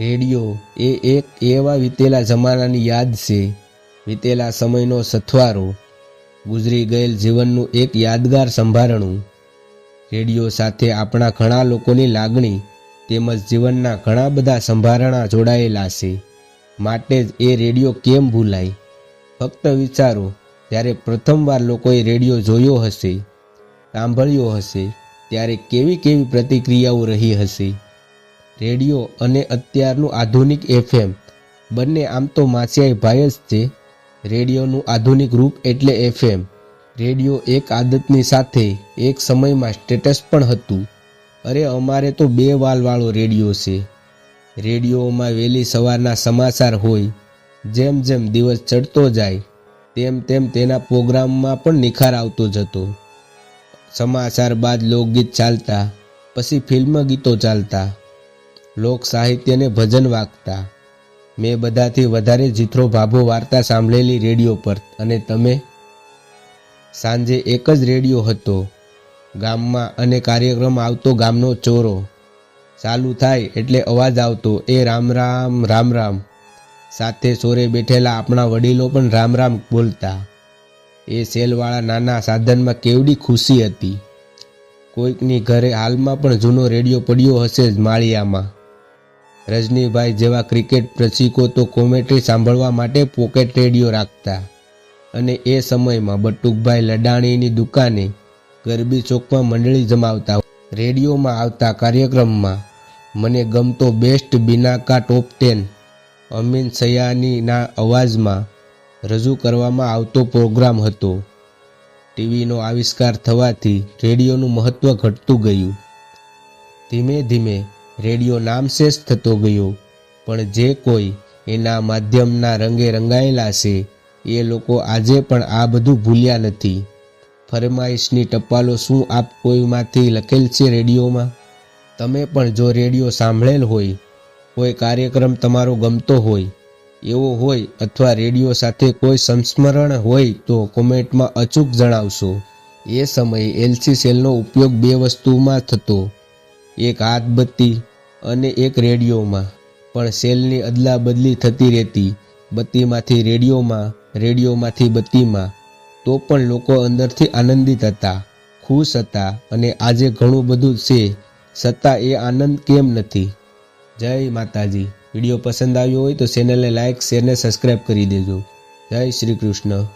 Radio એ એક એવા વીતેલા જમાનાની યાદ છે. વીતેલા સમયનો સથવારો, ગુજરી ગયેલ જીવનનું એક યાદગાર સંભારણું. રેડિયો સાથે આપણા ઘણા લોકોની લાગણી તેમજ જીવનના ઘણા બધા સંભારણા જોડાયેલા છે. માટે જ એ રેડિયો કેમ ભૂલાય? ફક્ત વિચારો, જ્યારે પ્રથમવાર લોકોએ રેડિયો જોયો હશે, સાંભળ્યો હશે, ત્યારે કેવી કેવી પ્રતિક્રિયાઓ રહી હશે? રેડિયો અને અત્યારનું આધુનિક એફએમ. બંને આમ તો માસિયાઈ ભાઈ જ છે. રેડિયોનું આધુનિક રૂપ એટલે એફએમ. રેડિયો એક આદતની સાથે એક સમયમાં સ્ટેટસ પણ હતું. અરે, અમારે તો બે વાલવાળો રેડિયો છે. રેડિયોમાં વહેલી સવારના સમાચાર હોય, જેમ જેમ દિવસ ચડતો જાય, તેમ તેમ તેના પ્રોગ્રામમાં પણ નિખાર આવતો જતો સમાચાર બાદ લોકગીત ચાલતા, પછી ફિલ્મ ગીતો ચાલતા લોક સાહિત્યને ભજન વાગતા. મેં બધાથી વધારે જીથરો ભાભો વાર્તા સાંભળેલી રેડિયો પર અને તમે? સાંજે એક જ રેડિયો હતો. ગામમાં અને કાર્યક્રમ આવતો ગામનો ચોરો. ચાલુ થાય એટલે અવાજ આવતો, એ રામ રામ રામ રામ. સાથે ચોરે બેઠેલા આપણા વડીલો પણ રામ રામ બોલતા. એ સેલવાળા નાના સાધનમાં કેવડી ખુશી હતી. કોઈકની ઘરે હાલમાં પણ જૂનો રેડિયો પડ્યો હશે જ માળિયામાં. રજનીભાઈ જેવા ક્રિકેટ રસિકો તો કોમેન્ટ્રી સાંભળવા માટે પોકેટ રેડિયો રાખતા. અને એ સમયમાં બટુકભાઈ લડાણીની દુકાને ગરબી ચોકમાં મંડળી જમાવતા. રેડિયોમાં આવતા કાર્યક્રમમાં મને ગમતો best Binaca top ten Amin સયાનીના અવાજમાં રજૂ કરવામાં આવતો પ્રોગ્રામ હતો. ટીવીનો આવિષ્કાર થવાથી રેડિયોનું મહત્ત્વ ઘટતું ગયું. ધીમે ધીમે રેડિયો નામશેષ થતો ગયો. પણ જે કોઈ એના માધ્યમના રંગે રંગાયેલા છે, એ લોકો આજે પણ આ બધું ભૂલ્યા નથી. ફરમાઈશની ટપાલો શું આપ કોઈમાંથી લખેલ છે રેડિયોમાં? તમે પણ જો રેડિયો સાંભળેલ હોય, કોઈ કાર્યક્રમ તમારો ગમતો હોય, એવો હોય અથવા રેડિયો સાથે કોઈ સંસ્મરણ હોય તો કોમેન્ટમાં અચૂક જણાવશો. એ સમયે એલસી સેલનો ઉપયોગ બે વસ્તુમાં થતો. એક હાથબત્તી અને એક રેડિયોમાં. પણ સેલની અદલા બદલી થતી રહેતી બત્તીમાંથી રેડિયોમાં, રેડિયોમાંથી બત્તીમાં. તો પણ લોકો અંદરથી આનંદિત હતા, ખુશ હતા અને આજે ઘણું બધું છે. છતાં એ આનંદ કેમ નથી? જય માતાજી. વીડિયો પસંદ આવ્યો હોય તો ચેનલને લાઇક શેરને સબસ્ક્રાઈબ કરી દેજો. જય શ્રી કૃષ્ણ.